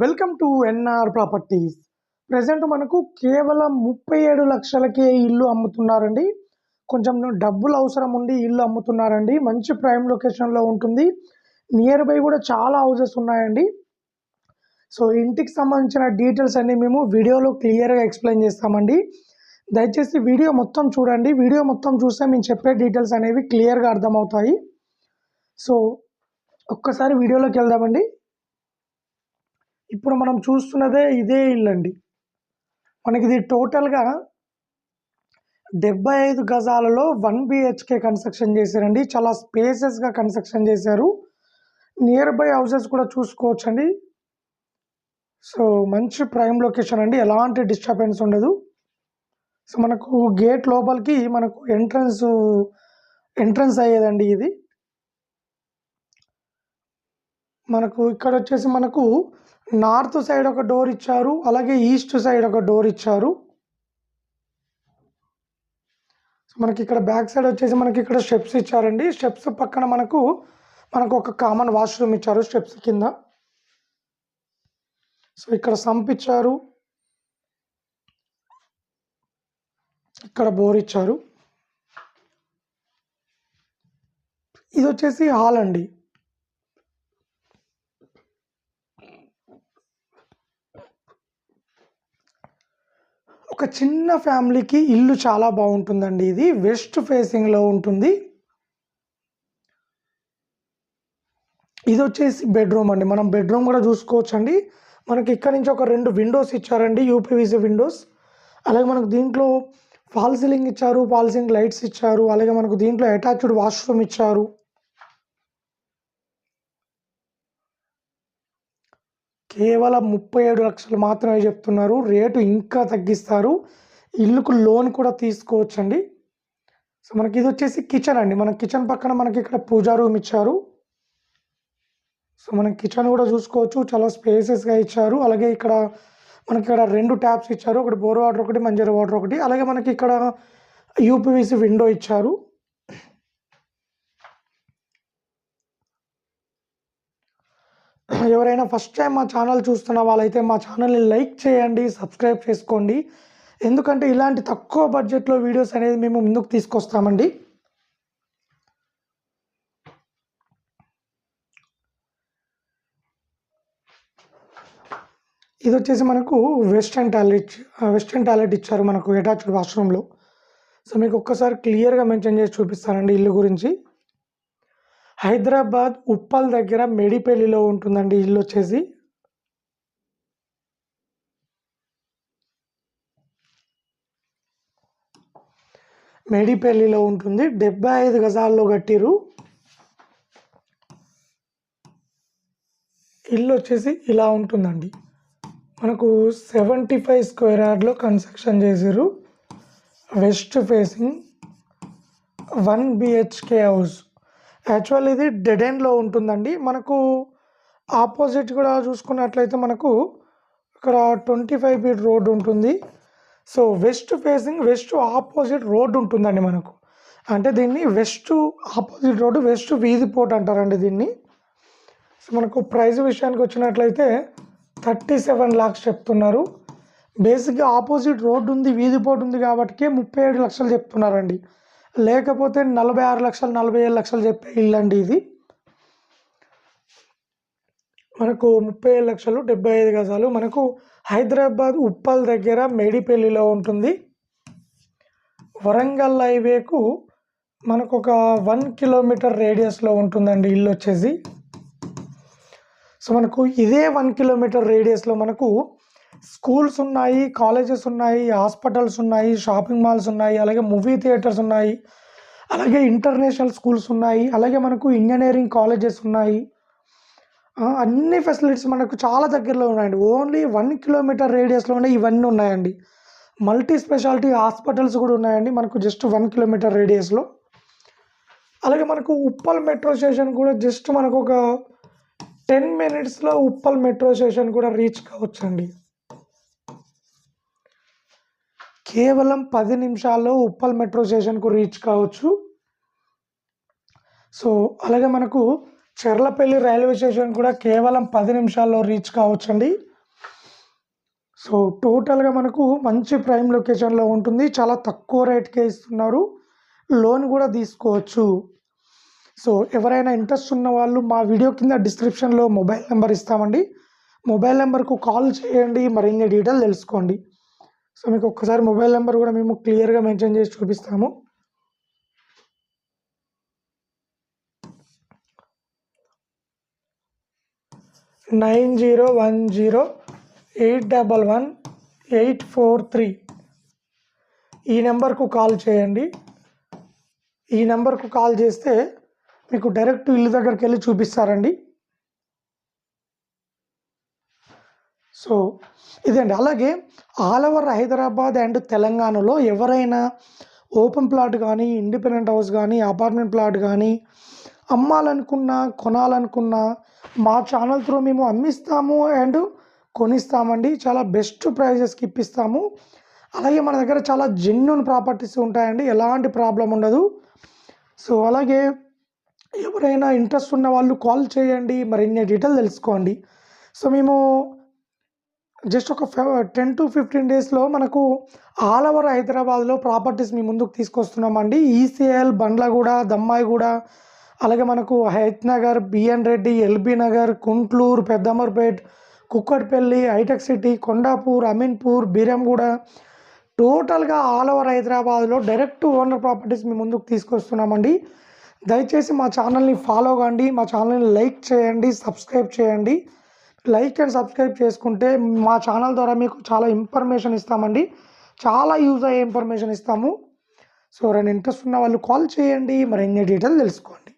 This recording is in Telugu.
Welcome to NR properties. Present మనకు కేవలం ముప్పై ఏడు లక్షలకే ఇల్లు అమ్ముతున్నారండి. కొంచెం డబ్బులు అవసరం ఉండి ఇల్లు అమ్ముతున్నారండి. మంచి ప్రైమ్ లొకేషన్లో ఉంటుంది. నియర్ బై కూడా చాలా హౌసెస్ ఉన్నాయండి. సో ఇంటికి సంబంధించిన డీటెయిల్స్ అన్నీ మేము వీడియోలో క్లియర్గా ఎక్స్ప్లెయిన్ చేస్తామండి. దయచేసి వీడియో మొత్తం చూడండి. వీడియో మొత్తం చూస్తే మేము చెప్పే డీటెయిల్స్ అనేవి క్లియర్గా అర్థమవుతాయి. సో ఒక్కసారి వీడియోలోకి వెళ్దామండి. ఇప్పుడు మనం చూస్తున్నదే ఇదే ఇల్లు అండి మనకి ఇది టోటల్గా డెబ్బై ఐదు గజాలలో వన్ బిహెచ్కే కన్స్ట్రక్షన్ చేశారండి. చాలా స్పేసెస్గా కన్స్ట్రక్షన్ చేశారు. నియర్ బై హౌసెస్ కూడా చూసుకోవచ్చండి. సో మంచి ప్రైమ్ లొకేషన్ అండి. ఎలాంటి డిస్టర్బెన్స్ ఉండదు. సో మనకు గేట్ లోపలికి మనకు ఎంట్రన్స్ ఎంట్రన్స్ అయ్యేదండి ఇది. మనకు ఇక్కడ వచ్చేసి మనకు నార్త్ సైడ్ ఒక డోర్ ఇచ్చారు అలాగే ఈస్ట్ సైడ్ ఒక డోర్ ఇచ్చారు. సో మనకి ఇక్కడ బ్యాక్ సైడ్ వచ్చేసి మనకి ఇక్కడ స్టెప్స్ ఇచ్చారండి. స్టెప్స్ పక్కన మనకు మనకు ఒక కామన్ వాష్రూమ్ ఇచ్చారు స్టెప్స్ కింద. సో ఇక్కడ సంప్ ఇచ్చారు. ఇక్కడ బోర్ ఇచ్చారు. ఇది వచ్చేసి హాల్ అండి. ఒక చిన్న ఫ్యామిలీకి ఇల్లు చాలా బాగుంటుందండి. ఇది వెస్ట్ ఫేసింగ్లో ఉంటుంది. ఇది వచ్చేసి బెడ్రూమ్ అండి. మనం బెడ్రూమ్ కూడా చూసుకోవచ్చండి. మనకి ఇక్కడ నుంచి ఒక రెండు విండోస్ ఇచ్చారండి. UPVC windows. అలాగే మనకు దీంట్లో ఫాల్ సీలింగ్ ఇచ్చారు ఫాల్ సీలింగ్ లైట్స్ ఇచ్చారు. అలాగే మనకు దీంట్లో అటాచ్డ్ వాష్రూమ్ ఇచ్చారు. కేవలం ముప్పై ఏడు లక్షలు మాత్రమే చెప్తున్నారు. రేటు ఇంకా తగ్గిస్తారు. ఇల్లుకు లోన్ కూడా తీసుకోవచ్చండి. సో మనకి ఇది వచ్చేసి కిచెన్ అండి. మన కిచెన్ పక్కన మనకి ఇక్కడ పూజా రూమ్ ఇచ్చారు. సో మనం కిచెన్ కూడా చూసుకోవచ్చు. చాలా స్పేసెస్గా ఇచ్చారు. అలాగే ఇక్కడ మనకి ఇక్కడ రెండు ట్యాప్స్ ఇచ్చారు. ఒకటి బోర్ వాటర్ ఒకటి మంజర్ వాటర్ ఒకటి. అలాగే మనకి ఇక్కడ యూపీవీసీ విండో ఇచ్చారు. ఎవరైనా ఫస్ట్ టైం మా ఛానల్ చూస్తున్న వాళ్ళైతే మా ఛానల్ని లైక్ చేయండి సబ్స్క్రైబ్ చేసుకోండి. ఎందుకంటే ఇలాంటి తక్కువ బడ్జెట్లో వీడియోస్ అనేది మేము ముందుకు తీసుకొస్తామండి. ఇది వచ్చేసి మనకు వెస్ట్రన్ టాయిలెట్ వెస్ట్రన్ టాయిలెట్ ఇచ్చారు మనకు అటాచ్డ్ వాష్రూమ్లో సో మీకు ఒక్కసారి క్లియర్గా మెన్షన్ చేసి చూపిస్తానండి ఇల్లు గురించి. హైదరాబాద్ ఉప్పల్ దగ్గర మెడిపల్లిలో ఉంటుందండి ఇల్లు వచ్చేసి. మేడిపల్లిలో ఉంటుంది. డెబ్బై ఐదు గజాల్లో కట్టిరు ఇల్లు వచ్చేసి ఇలా ఉంటుందండి. మనకు సెవెంటీ ఫైవ్ స్క్వేర్ యార్డ్లో కన్స్ట్రక్షన్ చేసిరు west facing one BHK house. Actual ఇది డెడ్ ఎండ్లో ఉంటుందండి. మనకు ఆపోజిట్ కూడా చూసుకున్నట్లయితే మనకు ఇక్కడ ట్వంటీ ఫైవ్ ఫీట్ రోడ్ ఉంటుంది. So west facing west opposite road ఉంటుందండి మనకు. అంటే దీన్ని వెస్ట్ ఆపోజిట్ రోడ్డు వెస్ట్ వీధి పోర్ట్ అంటారండి దీన్ని. సో మనకు ప్రైస్ విషయానికి వచ్చినట్లయితే థర్టీ సెవెన్ లాక్స్ చెప్తున్నారు. బేసిక్గా ఆపోజిట్ రోడ్డు ఉంది వీధి పోర్ట్ ఉంది కాబట్టి ముప్పై ఏడు లక్షలు చెప్తున్నారండి. లేకపోతే నలభై ఆరు లక్షలు నలభై ఏడు లక్షలు చెప్పే ఇల్లు అండి ఇది. మనకు ముప్పై ఏడు లక్షలు డెబ్బై ఐదు గజాలు. మనకు హైదరాబాద్ ఉప్పల్ దగ్గర మేడిపల్లిలో ఉంటుంది. వరంగల్ హైవేకు మనకు ఒక వన్ కిలోమీటర్ రేడియస్లో ఉంటుందండి ఇల్లు వచ్చేసి. సో మనకు ఇదే వన్ కిలోమీటర్ రేడియస్లో మనకు స్కూల్స్ ఉన్నాయి కాలేజెస్ ఉన్నాయి హాస్పిటల్స్ ఉన్నాయి షాపింగ్ మాల్స్ ఉన్నాయి అలాగే మూవీ థియేటర్స్ ఉన్నాయి అలాగే ఇంటర్నేషనల్ స్కూల్స్ ఉన్నాయి అలాగే మనకు ఇంజనీరింగ్ కాలేజెస్ ఉన్నాయి. అన్ని ఫెసిలిటీస్ మనకు చాలా దగ్గరలో ఉన్నాయండి. ఓన్లీ వన్ కిలోమీటర్ రేడియస్లోనే ఇవన్నీ ఉన్నాయండి. మల్టీ స్పెషాలిటీ హాస్పిటల్స్ కూడా ఉన్నాయండి మనకు జస్ట్ వన్ కిలోమీటర్ రేడియస్లో. అలాగే మనకు ఉప్పల్ మెట్రో స్టేషన్ కూడా జస్ట్ మనకు ఒక టెన్ మినిట్స్లో ఉప్పల్ మెట్రో స్టేషన్ కూడా రీచ్ కావచ్చండి. కేవలం పది నిమిషాల్లో ఉప్పల్ మెట్రో స్టేషన్కు రీచ్ కావచ్చు. సో అలాగే మనకు చెర్లపల్లి రైల్వే స్టేషన్ కూడా కేవలం పది నిమిషాల్లో రీచ్ కావచ్చండి. సో టోటల్గా మనకు మంచి ప్రైమ్ లొకేషన్లో ఉంటుంది. చాలా తక్కువ రేట్కే ఇస్తున్నారు. లోన్ కూడా తీసుకోవచ్చు. సో ఎవరైనా ఇంట్రెస్ట్ ఉన్న వాళ్ళు మా వీడియో కింద డిస్క్రిప్షన్లో మొబైల్ నెంబర్ ఇస్తామండి. మొబైల్ నెంబర్కు కాల్ చేయండి. మరిన్ని డీటెయిల్ తెలుసుకోండి. సో మీకు ఒక్కసారి మొబైల్ నెంబర్ కూడా మేము క్లియర్గా మెన్షన్ చేసి చూపిస్తాము. Nine zero one zero eight double one eight four three. ఈ నెంబర్కు కాల్ చేయండి. ఈ నెంబర్కు కాల్ చేస్తే మీకు డైరెక్ట్ ఇల్లు దగ్గరికి వెళ్ళి చూపిస్తారండి. సో ఇదండి. అలాగే ఆల్ ఓవర్ హైదరాబాద్ అండ్ తెలంగాణలో ఎవరైనా ఓపెన్ ప్లాట్ కానీ ఇండిపెండెంట్ హౌస్ కానీ అపార్ట్మెంట్ ప్లాట్ కానీ అమ్మాలనుకున్నా కొనాలనుకున్నా మా ఛానల్ త్రూ మేము అమ్మిస్తాము అండ్ కొనిస్తామండి. చాలా బెస్ట్ ప్రైజెస్కి ఇప్పిస్తాము. అలాగే మన దగ్గర చాలా జెన్యున్ ప్రాపర్టీస్ ఉంటాయండి. ఎలాంటి ప్రాబ్లం ఉండదు. సో అలాగే ఎవరైనా ఇంట్రెస్ట్ ఉన్న వాళ్ళు కాల్ చేయండి. మరిన్ని డీటెయిల్ తెలుసుకోండి. సో మేము జస్ట్ ఒక టెన్ టు ఫిఫ్టీన్ డేస్లో మనకు ఆల్ ఓవర్ హైదరాబాద్లో ప్రాపర్టీస్ మీ ముందుకు తీసుకొస్తున్నామండి. ఈసీఎల్ బండ్లగూడ దమ్మాయిగూడ అలాగే మనకు Hayath Nagar BN Reddy LB Nagar Kuntloor Peddamberpet Kukatpally hitech city Kondapur Ameenpur Beeramguda. టోటల్గా ఆల్ ఓవర్ హైదరాబాద్లో డైరెక్ట్ ఓనర్ ప్రాపర్టీస్ మీ ముందుకు తీసుకొస్తున్నామండి. దయచేసి మా ఛానల్ని ఫాలో కండి మా ఛానల్ని లైక్ చేయండి సబ్స్క్రైబ్ చేయండి. లైక్ అండ్ సబ్స్క్రైబ్ చేసుకుంటే మా ఛానల్ ద్వారా మీకు చాలా ఇన్ఫర్మేషన్ ఇస్తామండి. చాలా యూజ్ అయ్యే ఇన్ఫర్మేషన్ ఇస్తాము. సో ఎవరైనా ఇంట్రెస్ట్ ఉన్న వాళ్ళు కాల్ చేయండి. మరి ఎన్ని డీటెయిల్ తెలుసుకోండి.